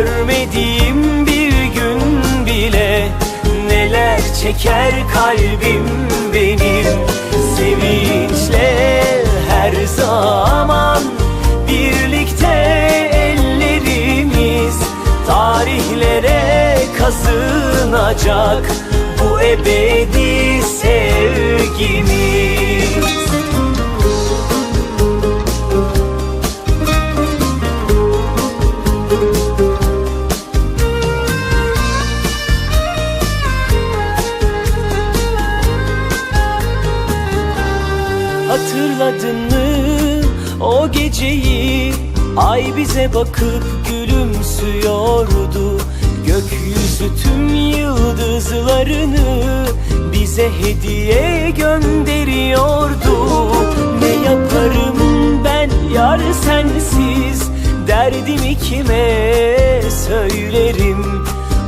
Görmediğim bir gün bile Neler çeker kalbim benim. Sevinçle her zaman Birlikte ellerimiz Tarihlere kazınacak. Bu ebedi Hatırladın mı? O geceyi Ay bize bakıp gülümsüyordu. Gökyüzü tüm yıldızlarını Bize hediye gönderiyordu. Ne yaparım ben yar sensiz? Derdimi kime söylerim?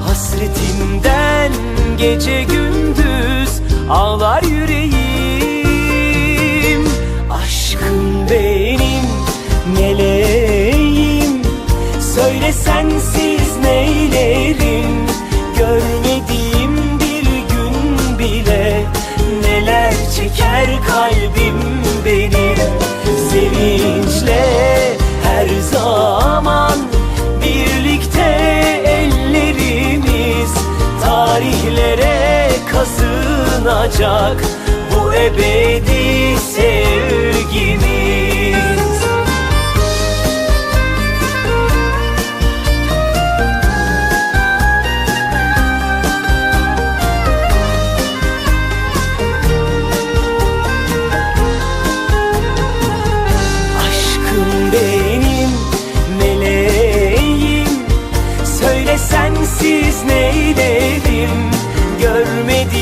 Hasretimden gece gündüz Ağlar yüreğim kazınacak Bu ebedi sevgimiz. Aşkım benim meleğim. Söyle sensiz neylerim Görmediğim